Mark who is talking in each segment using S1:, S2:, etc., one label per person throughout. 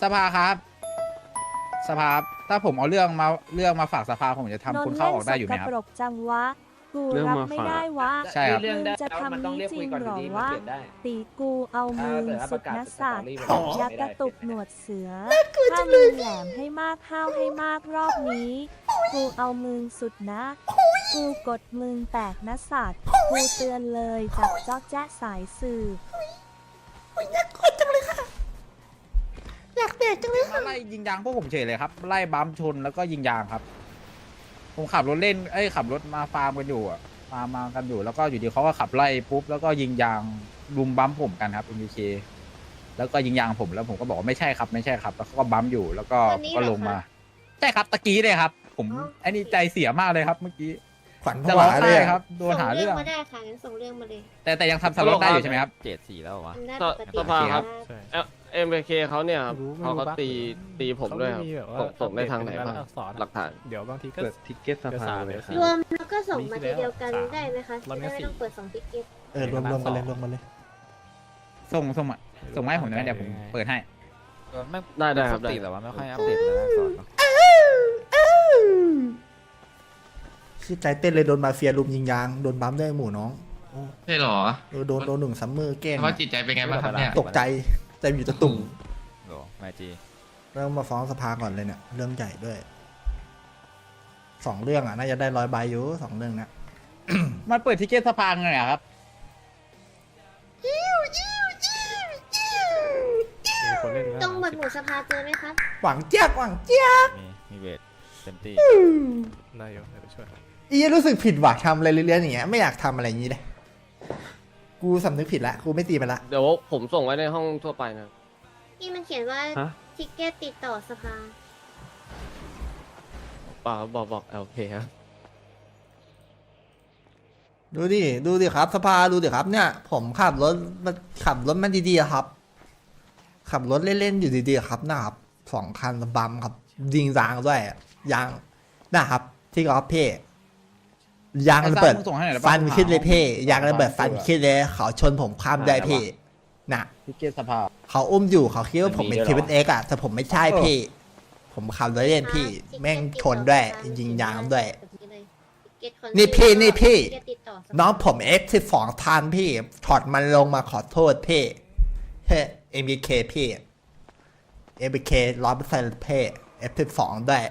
S1: สภาครับ สภาครับถ้าผมเอาเรื่องมาเรื่องมาฝากสภาผมจะทำคนเข้าออกได้อยู่ไหมครับ
S2: นนท์เล่นสกปรกจังวะ กู
S3: เรื่อง
S2: รับ
S3: มา
S2: ไม่
S3: ฝาก
S2: ได้วะ
S1: ใช่ครับ
S4: เรื่องได้
S2: มึงจะ
S4: แล้วมัน
S2: ทำ
S4: ต้อง
S2: นี้
S4: เรียก
S2: จริ
S4: คุย
S2: ง
S4: ก่อน
S2: เหรอ
S4: ดีๆมัน
S2: วะ
S4: เปลี่ยนได้
S2: ตีกูเอามือ
S4: ถ้าเกิดว่า
S2: สุ
S4: ป
S2: ด
S4: ระกาศ
S2: นะ
S4: สต
S2: สั
S4: อ
S2: ตว์
S4: รี่มัน
S2: ต
S4: ไม่
S2: บ
S4: ได้
S2: ยักษ์กระตุกหนวดเสือถ้ามึงแหลมให้มากห้าวให้มากรอบนี้ กูเอามึงสุดนะ กูกดมึงแตกนะสัตว์ กูเตือนเลยจับจอกแจ๊ะสายสื่อ
S1: ไล่ยิงยางพวกผมเฉยเลยครับ ไล่บัมชนแล้วก็ยิงยางครับ ผมขับรถเล่น เอ้ยขับรถมาฟาร์มกันอยู่อะฟาร์มมากันอยู่แล้วก็อยู่ดีเขาก็ขับไล่ปุ๊บแล้วก็ยิงยางรุมบัมผมกันครับ MBK แล้วก็ยิงยางผมแล้วผมก็บอกว่าไม่ใช่ครับไม่ใช่ครับแล้วเขาก็บัมอยู่แล้วก็
S5: วันนี้
S1: ก็
S5: เหรอ
S1: ลงมา
S5: คะ
S1: ใช่ครับตะกี้เลยครับ ผม
S5: อ๋อ
S1: ไอ้นี่ใจเสียมากเลยครับ เมื่อกี้
S6: ขวัญผ
S1: จะร้อ
S6: วางเล
S1: ไห้
S6: ยอะ
S1: ครับโดนหาเรื่อง
S5: ส่งเรื่องมาได้ค่ะงั้นส่งเรื่องมาเลย
S1: แต่แต่ยังทำสล็อตได้อยู่ใช่ไหมครับ
S7: เจ็ดสี่แล้วเหรอวะ
S5: ทำได้
S3: ส
S5: ปกติ
S3: สภาครับ
S5: ได้
S3: เอ็ มเคเขาเนี่ยครับ
S8: ไม่รู้ไม่
S3: เขา
S8: รู้
S3: เขา
S8: บั๊ก
S3: ตีตีผมด้วยครับ
S8: เขาไม่มีแบบว่า
S3: ส่งส่งได้ทางไหน
S8: เป็น
S3: บ้าง
S8: อักษรอะ
S3: หลักฐาน
S8: เดี๋ยวบางทีก็
S6: เปิดทิกเก็ตสภาเลยครับ
S5: รวมแล้วก็ส่งมาทีเดียวกัน
S8: สาม
S5: ได้ไหมคะ
S8: รอบ
S5: จะ
S8: นี้
S5: ได้ไม่
S8: สี่
S5: ต้องเปิดสองทิกเก็ต
S6: เออรวมรวมกันเลยรวมกันเลย
S1: ส่งส่งมาส่งมาให้ผมหน่อยนะเดี๋ยวผมเปิดให้
S7: ไม่
S3: ได้ได้ครับ
S7: ปกติ
S3: ได้
S7: แต่ว่าไม่ค่อยอัปเดตแล้วนะสอนเนอะ
S6: ชื่อใจเต้นเลยโดนมาเฟียลุมยิงยางโดนบัมด้วยหมู่น้องโอ้
S9: ใช่เหรอ
S6: เออโดนโดนหนึ่งซัมเมอร์แกล้ง
S9: สภาพจิตใจเป็นไงบ้างครับเนี่ย
S6: ตกใจ ใจอยู่จะตุ่ม
S7: โหรอแมจี
S6: เริ่มมาฟ้องสภาก่อนเลยเนี่ย เรื่องใหญ่ด้วยสองเรื่องอะน่าจะได้ร้อยใบอยู่สองเรื่องเนะ
S1: มันเปิดทิเก็ตสภาไงอะครับ
S8: มีคนเล่น
S5: ตรงหมวดหมู่สภาเจอไหมครับ
S6: หวังเจี๊ยบหวังเจี๊ยบ
S7: มีมีเวทเต็มที่
S8: ได้อยู่เดี๋ยวไปช่วยครับ
S6: อีรู้สึกผิดว่ะทำอะไรเรื่อยๆอย่างเงี้ยไม่อยากทำอะไรอย่างงี้เลย กูสำนึกผิดละกูไม่ตีมันละ
S3: เดี๋ยวผมส่งไว้ในห้องทั่วไปนะ
S5: นี่มันเขียนว่า
S3: ฮะ
S5: ทิกเก็ตติดต่อสภา
S3: ป่าบอกบอกโอเคครับ
S6: ดูดิ ดูดิครับ สภาดูดิครับเนี่ย ผมขับรถมาขับรถมันดีๆอะครับ ขับรถเล่นๆอยู่ดีๆครับนะครับสองคันบัมครับยิงยางด้วยยางนะครับ ที่กอล์ฟเพ่ ยางระเบิด
S1: ไอ้ซ่ามึงส่งให้หน่อยได้ปะ
S6: ฟันขึ้นเลยเพ่
S1: ผมหายา
S6: งระเบิด
S1: ผม
S6: ฟัน
S1: หา
S6: ขึ้นเลยเขาชนผมข้ามได้เพ่น่ะ
S1: ทิเก็ตสภา
S6: เขาอุ้มอยู่เขาคิดว่าผมเป็น
S3: มันมี
S6: ที
S3: ด้วยเหรอ
S6: เอ็กอะแต่ผมไม่ใช่พี่ ผมขับรถเล่นพี่
S5: อ่า
S6: แม่ง
S5: ทิกเก็ต
S6: ชนด้วย
S5: ติต่อสภ
S6: ยิงยางด้วย
S5: แบบนี้เลยทิกเก็ตค
S6: นี่พี่นี่พี่
S5: ทิกเก็ตติดต่อสภา
S6: น้องผม F12 ทานพี่ถอดมันลงมาขอโทษพี่เฮ้ MBK พี่ MBK ร้อยเปอร์เซ็นต์พี่ F12 ด้วย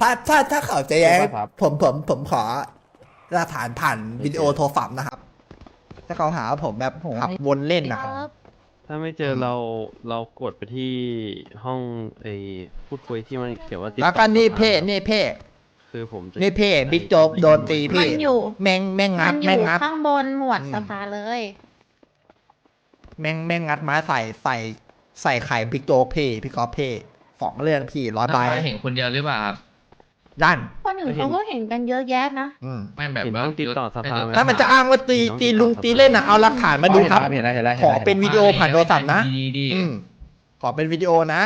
S6: ถ้าถ้าถ้าเขาจะแย้ง
S1: ครับ
S6: ผมผมผมขอหลักฐานผ่านวิดีโอโทรศัพท์นะครับ ถ้าเขาหาว่าผมแบบขับวนเล่นนะครับ
S3: ถ้าไม่เจอเราเรากดไปที่ห้องไอ้พูดคุยที่มันเขียนว่าติดต่อ
S6: แล้วก็นี่
S3: สภา
S6: เพ่นี่เพ่
S3: คือผมจะ
S6: นี่เพ่บิ๊กโจ๊กโดนตี
S10: มั
S6: พี่
S10: นอยู่
S6: แม่งแม่งงั
S10: มั
S6: ด
S10: นอ
S6: แม่ง
S10: ยู่
S6: งัด
S10: ข้างบนหมวด
S6: อืม
S10: สภาเลย
S6: แม่งแม่งงัดไม้ใส่ใส่ใส่ไข่บิ๊กโจ๊กเพ่พี่กอล์ฟเพ่สองเรื่องพี่ร้อยใบ
S9: สภาเห็นคนเดียวหรือเปล่าครับ
S6: ยัน
S10: คนอื่นเขาก็เห็นกันเยอะแยะนะ
S6: อืม
S9: ไม่แบบ
S3: เห็น
S9: ว่า
S3: ต้องติดต่อสภาไหม
S6: ถ้ามันจะอ้างว่าตีตีลุงตีเล่นนะเอาหลักฐานมาดูครับ
S1: เห็นแล้วเห็นแล้ว
S6: ขอเป็นวิดีโอผ่านโทรศัพท์นะ
S9: ดีดี
S6: อืมขอเป็นวิดีโอนะ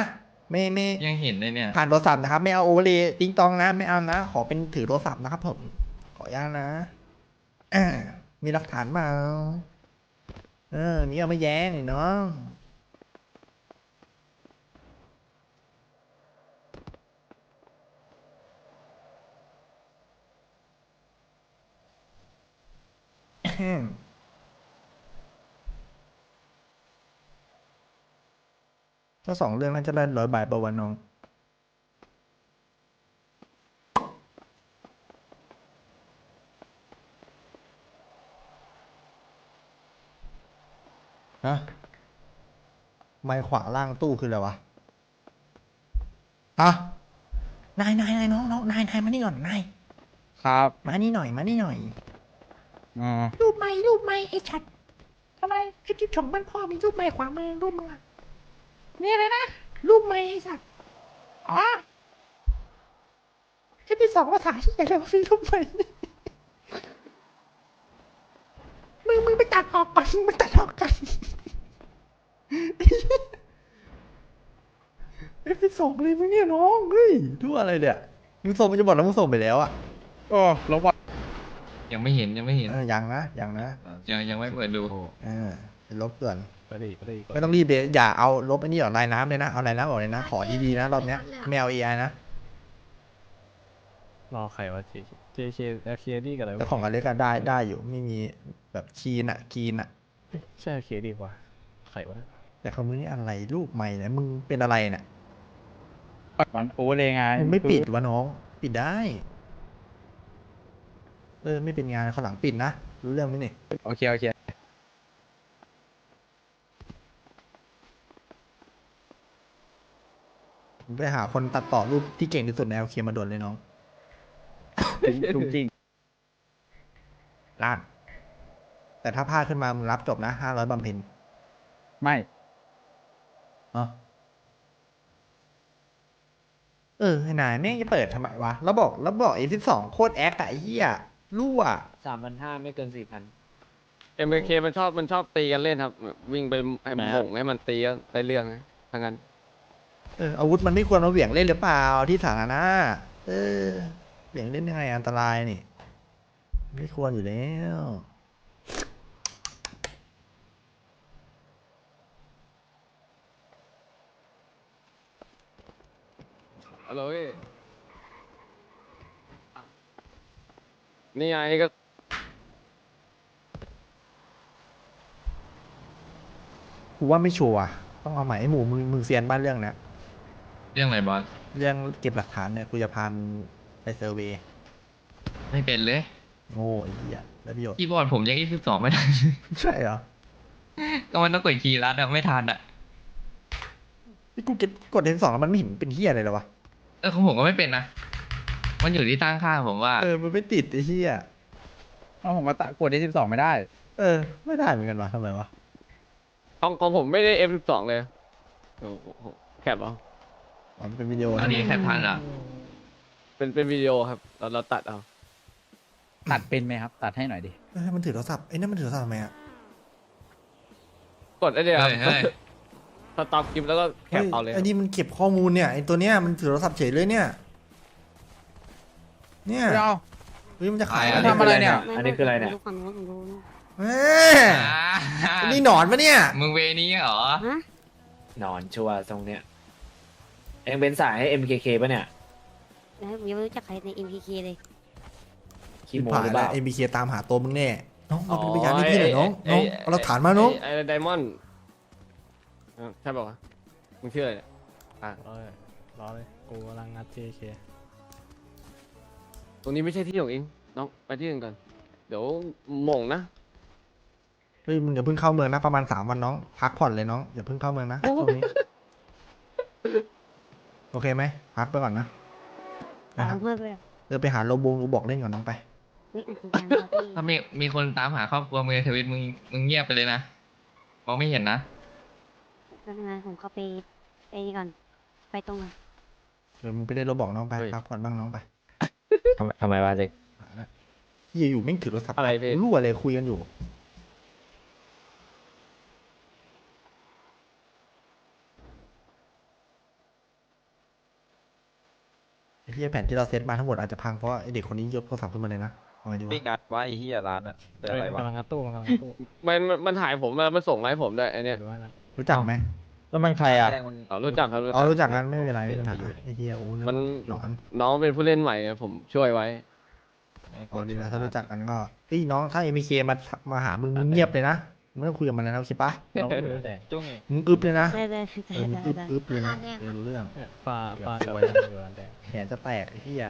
S6: ไม่ไม่
S9: ยังเห็นเลยเนี่ย
S6: ผ่านโทรศัพท์นะครับ ไม่เอาโอเวอร์เลยติ้งตองนะ ไม่เอานะ ขอเป็นถือโทรศัพท์นะครับผมขออนุญาตนะอ่ามีหลักฐานมาเออนี่เอามาแย้งนี่น้ องถ้าสองเรื่องน่าจะได้ร้อยบาทประวันน้องฮะไม้ขวาล่างตู้คืออะไรวะอะนายนายนายน้องน้องนายนายมานี่ก่อนนาย
S1: ครับ
S6: มานี่หน่อย มานี่หน่อย
S1: อ๋อ
S6: รูปไม้รูปไม้ไอ้ชัดทำไมคลิปที่ชมบ้านพ่อมีรูปไม้ขวามือรูปมึงอะนี่เลยนะรูปไม้ไอ้สัตว์อ๋อคลิปที่สองภาษาที่ไหนเลยว่ามีรูปไม้มึงมึงไปตัดออกก่อนมึงไปตัดออกกันเอฟที่สองเลยมึงเนี่ยน้องเฮ้ยดูอะไรเนี่ยมึงส่งมันจะบอกแล้วมึงส่งไปแล้วอะ
S1: โอ้ลงบอล
S9: ยังไม่เห็นยังไม่เห็น
S6: เออยังนะยังนะ
S9: ยังยังไม่เปิดดู
S6: เออเป็นลบส่วน
S8: ไปดิไปดิก่อน
S6: ไม่ต้องรีบเลยอย่าเอาลบไอ้นี่ออกลายน้ำเลยนะ เอาลายน้ำออกเลยนะ ขอดีๆนะรอบเนี้ยไม่เอาเอไอนะ
S8: รอใครวะ JK JK LK นี่กับอะไร
S6: แต่
S8: วะ
S6: ของอเล็กก็ได้ได้อยู่ไม่มีแบบคีนอะคีนอะ
S8: ใช่ LK ดีกว่าใครวะ
S6: แต่ของมึงนี่อะไรรูปใหม่เนี่ยมึงเป็นอะไรเนี่ย
S1: มันโอเลยไง
S6: มึงไม่ปิดวะน้อง ปิดได้ เออไม่เป็นงานข้างหลังปิดนะรู้เรื่องไหมนี่
S1: โอเค โอเค
S6: ผมไปหาคนตัดต่อรูปที่เก่งที่สุดในโอเคมาด่วนเลยน้อง
S1: จริงจริง
S6: ล้านแต่ถ้าพลาดขึ้นมามึงรับจบนะห้าร้อยบำเพ็ญ
S1: ไม่
S6: อ๋อเออไอ้นายแม่งจะเปิดทำไมวะ แล้วบอก แล้วบอกเอสิบสองโคตรแอคอะไอ้เหี้ย รั่ว
S4: สามพันห้าไม่เกินสี่พัน
S3: เอ็มเคมันชอบมันชอบตีกันเล่นครับวิ่งไปให้
S4: แหม
S3: หม่งให้มันตีก็ได้เรื่องนะทั้งนั้น
S6: เอออาวุธมันไม่ควรมาเหวี่ยงเล่นหรือเปล่าที่สาธารณะเออเหวี่ยงเล่นยังไงอันตรายนี่ ไม่ควรอยู่แล้ว
S3: ฮัลโหลพี่ นี่ไงก็
S6: กูว่าไม่ชัวร์ต้องเอาใหม่ไอ้หมูมึงมึงเซียนบ้านเรื่องเนี้ย
S9: เรื่องอะไรบอส
S6: เรื่องเก็บหลักฐานเนี่ยกูจะพานไปเซอร์เวย์
S9: ไม่เป็นเลย
S6: โง่ไอ้เหี้ยแล้วประโยชน์
S9: คีย์บอร์ดผมยังยี่สิบสองไม่ได้
S6: ใช่เหรอ
S9: ก็มันต้องกดคีย์ลัดอะไม่ทันอะ
S6: นี่กูเก็ตกดเทนสองแล้วมันไม่เห็นเป็นเหี้ยอะไรเลยวะ
S9: เออของผมก็ไม่เป็นนะ มันอยู่ที่ตั้งค่าผมว่า
S6: เออ มันไม่ติดไอ้เหี้ย
S1: เอาผมมาตะกดได้สิบสองไม่ได้
S6: เออ ไม่ได้เหมือนกันวะทำไมวะ
S3: ของของผมไม่ได้ F12 เลยโอ้โหแคปเอา
S6: อ๋อมันเป็นวิดีโอ
S9: อันนี้แค่พันอะ
S3: เป็นเป็นวิดีโอครับ เราเราตัดเอา
S1: ตัดเป็นไหมครับ ตัดให้หน่อยดิ
S6: เออมันถือโทรศัพท์ไอ้นั่นมันถือโทรศัพท์ทำไมอะ
S3: กดได้เลยครับ
S9: เฮ้ยเฮ้ย
S3: สต็อปคลิปแล้วก็แคปเอาเลยค
S6: ไอ้
S3: รับ
S6: นี่มันเก็บข้อมูลเนี่ยไอ้ตัวเนี้ยมันถือโทรศัพท์เฉยเลยเนี่ย เนี่ย
S1: ไม่เอา
S6: เฮ้ยมันจะขาย
S1: แล้
S6: แล้วว
S1: ทำอะไรเนี่ย
S4: อันนี้คืออะไรเนี่ย
S5: ฝั่งนู้นฝั่งนู้น
S6: แม่นี่หนอนปะเนี่ย
S9: มึงเวนี้เหรอ
S5: ฮะ
S4: นอนชัวร์ทรงเนี้ยเองเป็นสายให้ MKK ป่ะเนี่ย
S5: แล้วผมยังไม่รู้จักใครใน MPK เลย
S4: ขี้โมหรือเปล่า
S6: เอ็มบีเคตามหาตัวมึงแน่น้อง
S3: อ๋
S6: เอา
S3: อ
S6: เป็นพยานให้พี่หน่อยน้อง
S3: ไอ้
S6: น้อง
S3: ไอ้
S6: เอาหลักฐานมาน้อง
S3: ไอ้ไอ้ไดมอนด์อะใช่ป่าวะมึงชื่ออะไรเนี่ยอะ
S8: รอเลยรอเลยกูกำลังงัด JK
S3: ตรงนี้ไม่ใช่ที่ของเองน้องไปที่อื่นก่อน เดี๋ยวหม่งนะ
S6: เฮ้ยมึงอย่าเพิ่งเข้าเมืองนะประมาณสามวันน้อง พักผ่อนเลยน้องอย่าเพิ่งเข้าเมืองนะช่วงนี้ โอเคไหมพักไปก่อนนะนะค
S5: เอา
S6: รับ
S5: เพื่อนไปอะ
S6: เออไปหาโลบงโลบอกเล่นก่อนน้องไป
S5: นี่คือการครับพี่
S9: ถ้ามีมีคนตามหาครอบครัวมึงในทวิตมึงมึงเงียบไปเลยนะมองไม่เห็นนะ
S5: แล้วยังไงผมเข้าไปไปนี่ก่อน ไปตรงไหน
S6: เออมึงไปเล่นโลบอกน้องไป
S3: เฮ้ย
S6: พักผ่อนบ้างน้องไป
S4: ทำไมทำไมวะเด็ก
S6: เหี้ยอยู่แม่งถือโทรศัพท์
S3: อะไรพี่
S6: รั่วเลยคุยกันอยู่ ไอ้เหี้ยแผ่นที่เราเซตมาทั้งหมดอาจจะพังเพราะไอเด็กคนนี้ยกโทรศัพท์ขึ้นมาเลยนะเอาไงดี
S7: ปิ้ง
S6: วะ
S7: งัดไว้ไอ้เฮียร้านอะเป็นอะไรวะ
S8: กำลังงัดตู้กำลังงัดตู้
S3: มันมันมันถ่ายผมมามันส่งมาให้ผมด้วยไอเนี้ย
S8: หรือว่านะ
S6: รู้จักไหม
S4: แล้วมันใครอะ
S7: แจ้งมัน
S3: อ๋อรู้จักครับรู้
S6: อ๋อ
S3: จัก
S6: รู้จักกันไม่เป็นไรไม่เป็นไรไอ้เหี้ยโอ้นึก
S3: มัน
S6: ว่าหลอน
S3: น้องเป็นผู้เล่นใหม่อะผมช่วยไว้
S6: อ๋อดีนะถ้ารู้จักกันก็เอ้ยน้องถ้าเอ็มเคมามาหามึงมึงเงียบเลยนะมึงไม่ต้องคุยกับมันเลยนะโอเคปะ
S8: เราไม่รู้แต่
S7: จุ้งไง
S6: มึงอึบเลยนะ
S5: ได้ได้ได้
S6: เออมึง
S5: ได้
S6: อึบ
S5: ได้
S6: อึบเลยนะเออรู้เรื่อง
S8: เนี่ยฟ้าฟ้า
S6: เกือบ
S8: กับ
S6: ซวย
S8: แด
S6: แล้ว
S8: งอยู่อันแดง
S6: แขนจะแตกไอ้เหี้ย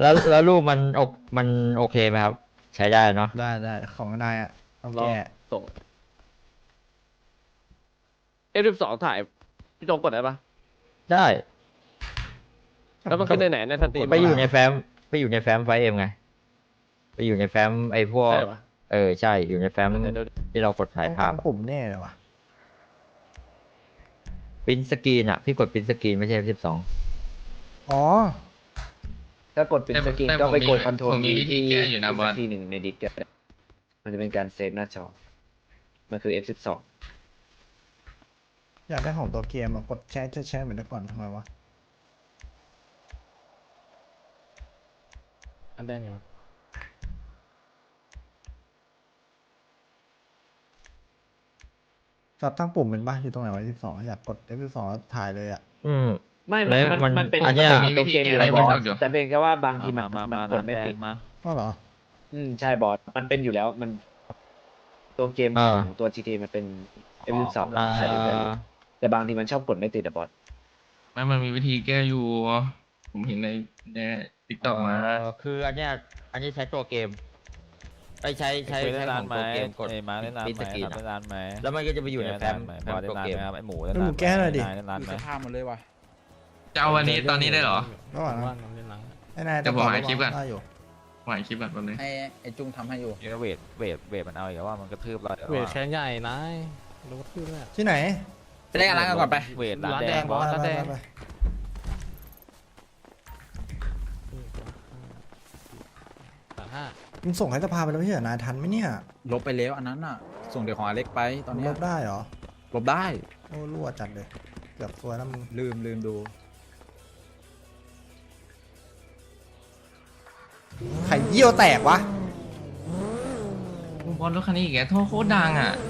S4: แล้วแล้วรูปมันโอมันโอเคไหมครับ ใช้ได้เนาะ
S6: ได้ได้ของนายอะต้อง
S3: รอ
S6: แก้
S3: ส่ง F12 ถ่ายพี่โจงกดได้ปะ
S4: ได้
S3: แล้วมันขึ้นในไหนในสตรีม
S4: ไปอยู่ในแฟ้มไปอยู่ในแฟ้มไฟเอ็มไง ไปอยู่ในแฟ้มไอ้พวก
S3: ใช่ปะ
S4: เออใช่อยู่ในแฟ้ม
S3: เดี๋ยวเดี๋ยว
S4: ที่เรากดถ่ายภาพ
S6: ผมแน่เลยว่ะ
S4: ปิ้นสกรีนอะ พี่กดปิ้นสกรีนไม่ใช่สิบสอง
S6: อ๋อ
S4: ถ้ากดปิ้นสกรีน
S9: แต่
S4: ก็ไปกด
S9: ผมมี
S4: คอนโทรล
S9: ผมมี
S4: มี
S9: วิธี
S4: ที่
S9: แก้อยู่นะบอส
S4: ที่หนึ่งในดิสก์อะมันจะเป็นการเซฟหน้าจอ มันคือ F12
S6: อยากได้ของตัวเกมอะกดแชร์แชร์แชร์เหมือนแต่ก่อนทำไมวะ
S8: อันแดงอยู่
S6: อจับตั้งปุ่มเป็นบ้าอยู่ตรงไหนวะที่สองอยากกด F12 แล้วถ่ายเลยอะ
S4: อืม
S11: ไม่
S4: แล้ว
S11: มัน
S4: มัน
S11: มันเป็น
S4: อันเนี้ย
S11: มันเป็นตัวเกมอยู่แล้ว
S9: มี
S11: บ
S9: วิ
S11: อ
S9: ธี
S11: ส
S9: การเดี๋ยว
S11: แต่เป็นแค่ว่าบางทีมัน
S7: มา
S11: มัน
S7: มาก
S11: ดไม่ติด
S7: มา
S6: ก็เหรอ
S11: อืมใช่บอสมันเป็นอยู่แล้วมัน ตัวเกม
S4: อ่า
S11: ของตัว GT มันเป็น F12
S4: อ่า
S11: ใช่แต่ แต่บางทีมันชอบกดไม่ติดอะบอส
S9: ไม่มันมีวิธีแก้อยู่ ผมเห็นในในติ๊กต็อกมา
S4: เออคืออันเนี้ยอันนี้ใช้ตัวเกมไอ้ใช้ใช้
S7: เคย
S4: ใช้
S7: เล่น
S4: ข
S7: ร้า
S4: อนง
S7: ไหม
S4: ตัวเกมกด
S7: ไอ้มาเล่นร้าน
S4: ปิด
S7: ไหม
S4: สกรีน
S7: ครับ
S4: อะ
S7: เล่นร้านไหม
S4: แล้วมันก็จะไปอยู่ในแฟ้ม
S7: ไหม
S4: แฟ้
S7: บอ
S4: ม
S7: สเล่
S4: ตัวน
S7: ร้าน
S4: เกม
S7: ไหมครับไอ้หมู
S6: เฮ้
S7: เล่
S6: ย
S7: น
S6: มึ
S7: ร้าน
S6: งแก้หน่อยดิ
S7: เล่นร้าน
S1: ดู
S7: ไหม
S1: สภาพหมดเลยว่ะ
S9: จะเอาวันนี้ตอนนี้ได้เหรอ
S6: ระหว่าง
S8: ว่า
S6: นั้น
S8: น้องเล่นหลัง
S6: ไอ้นาย
S9: เดี๋ยวผมหาคลิปก่อน
S6: ได้อยู่
S9: หวายคลิปแบบนึง
S1: ให้ไอ้จุงทำให้อยู่
S7: เดี๋ยวเวทเวทเวทมันเอาอีกแล้วว่ามันกระทืบเรา
S8: เวทแขนใหญ่นายรู้ว่าขึ้นเลยอะ
S6: ที่ไหน
S1: ไปเล่นกันร้านกันก่อนไป
S7: เวทร้าน
S8: ร้าน
S7: แด
S8: แด
S7: ง
S8: ง
S7: บอสร้านแดง
S6: ไป
S8: สามห้า
S6: มึงส่งให้สภาไปแล้วไม่ใช่เหรอนายทันไหมเนี่ย
S1: ลบไปแล้วอันนั้นอะ ส่งเดี๋ยวของอเล็กไปตอนเนี้
S6: ล
S1: ย
S6: บได้เหรอ
S1: ลบได้
S6: โอ้รั่วจัดเลย เกือบตัวแล้วมึง
S1: ลืมลืมดู
S6: ไข่เยี่ยวแตกวะ
S9: บอลรถคันนี้อีกแกโทษโคตรดังอะ